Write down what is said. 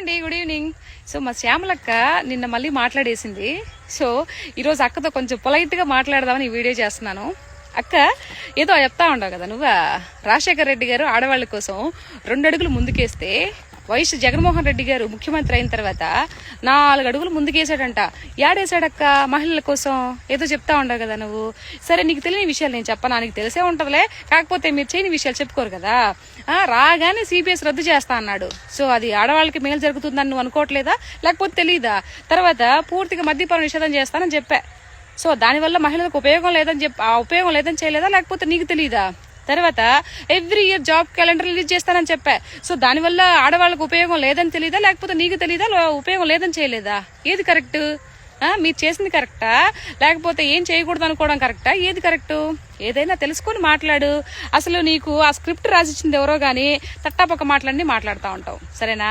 అండి good evening so మా శ్యామలక్క నిన్న మళ్ళీ మాట్లాడేసింది. సో ఈరోజు అక్కతో కొంచెం పొలైట్గా మాట్లాడదామని ఈ వీడియో చేస్తున్నాను. అక్క ఏదో చెప్తా ఉండవు కదా నువ్వా? రాజశేఖర్ రెడ్డి గారు ఆడవాళ్ళ కోసం రెండు అడుగులు ముందుకేస్తే వైఎస్ జగన్మోహన్ రెడ్డి గారు ముఖ్యమంత్రి అయిన తర్వాత నాలుగు అడుగులు ముందుకేసాడంట యాడేసాడక్క మహిళల కోసం ఏదో చెప్తా ఉండవు కదా నువ్వు. సరే నీకు తెలియని విషయాలు నేను చెప్పనా. నీకు తెలిసే ఉంటదిలే. కాకపోతే మీరు చేయని విషయాలు చెప్పుకోరు కదా. రాగానే సిబిఎస్ రద్దు చేస్తా అన్నాడు. సో అది ఆడవాళ్ళకి మేలు జరుగుతుందని నువ్వు అనుకోవట్లేదా? లేకపోతే తెలియదా తర్వాత పూర్తిగా మద్యపాన నిషేధం చేస్తానని చెప్పా. సో దానివల్ల మహిళలకు ఉపయోగం లేదని చెప్పి ఆ ఉపయోగం లేదని చేయలేదా? లేకపోతే నీకు తెలియదా తర్వాత every year job calendar release చేస్తానని చెప్పా. సో దానివల్ల ఆడవాళ్ళకు ఉపయోగం లేదని తెలియదా లేకపోతే నీకు తెలియదా ఉపయోగం లేదని చేయలేదా? ఏది కరెక్ట్ మీరు చేసింది కరెక్టా లేకపోతే ఏం చేయకూడదు అనుకోవడం కరెక్టా ఏది కరెక్టు ఏదైనా తెలుసుకొని మాట్లాడు. అసలు నీకు ఆ స్క్రిప్ట్ రాసిచ్చింది ఎవరో కానీ తట్టాపక్క మాట్లాడి మాట్లాడుతూ ఉంటావు. సరేనా?